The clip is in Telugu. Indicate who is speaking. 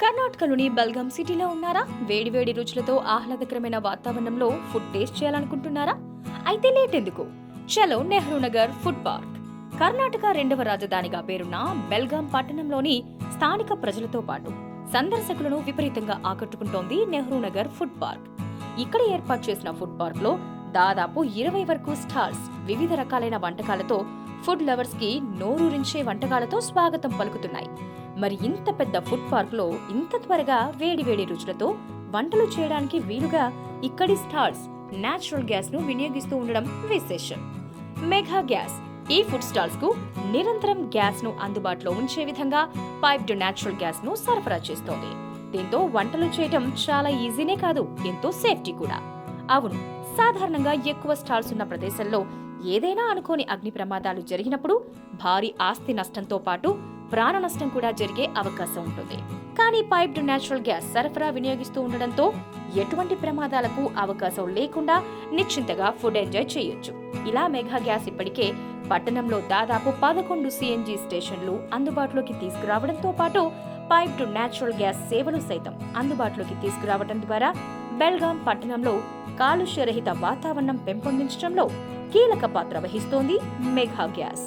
Speaker 1: కర్ణాటకలోని బల్గాం సిటీలో ఉన్నారా? వేడివేడి రుచులతో ఆహ్లాదకరమైన వాతావరణంలో ఫుడ్ టేస్ట్ చేయాలనుకుంటున్నారా? అయితే లేట్ ఎందుకు చలో నెహ్రూ నగర్ ఫుడ్ పార్క్. కర్ణాటక రెండవ రాజధానిగా పేరున్న బెల్గాం పట్టణంలోని స్థానిక ప్రజలతో పాటు సందర్శకులను విపరీతంగా ఆకట్టుకుంటోంది నెహ్రూ నగర్ ఫుడ్ పార్క్. ఇక్కడ ఏర్పాటు చేసిన ఫుడ్ పార్క్లో దాదాపు ఇరవై వరకు స్టాల్స్ వివిధ రకాలైన వంటకాలతో ఫుడ్ లవర్స్కి నోరూరించే వంటకాలతో స్వాగతం పలుకుతున్నాయి. మరి ఇంత పెద్ద ఫుడ్ పార్క్లో ఇంత త్వరగా వేడివేడి రుచులతో వంటలు చేయడానికి వీలుగా ఇక్కడి స్టాల్స్ నేచురల్ గ్యాస్ను వినియోగిస్తూ ఉండడం విశేషం. మెగా గ్యాస్ ఈ ఫుడ్ స్టాల్స్కు నిరంతరం గ్యాస్ను అందుబాటులో ఉంచే విధంగా పైప్డ్ నేచురల్ గ్యాస్ను సరఫరా చేస్తోంది. దీంతో వంటలు చేయటం చాలా ఈజీనే కాదు ఎంతో సేఫ్టీ కూడా. అవును సాధారణంగా ఎక్కువ స్టాల్స్ ఉన్న ప్రదేశంలో ఏదైనా అనుకోని అగ్ని ప్రమాదాలు జరిగినప్పుడు భారీ ఆస్తి నష్టంతో పాటు ప్రాణ నష్టం కూడా జరిగే అవకాశం ఉంటుంది. కానీ పైప్డ్ నేచురల్ గ్యాస్ సరఫరా వినియోగిస్తూ ఉండడంతో ఎటువంటి ప్రమాదాలకు అవకాశం లేకుండా నిశ్చింతగా ఫుడ్ ఎంజాయ్ చేయొచ్చు. ఇలా మెగా గ్యాస్ ఇప్పటికే పట్టణంలో దాదాపు పదకొండు సిఎన్జి స్టేషన్లు అందుబాటులోకి తీసుకురావడంతో పాటు పైప్డ్ నేచురల్ గ్యాస్ సేవలు సైతం అందుబాటులోకి తీసుకురావడం ద్వారా బెల్గాం పట్టణంలో కాలుష్యరహిత వాతావరణం పెంపొందించడంలో కీలక పాత్ర వహిస్తోంది మెగా గ్యాస్.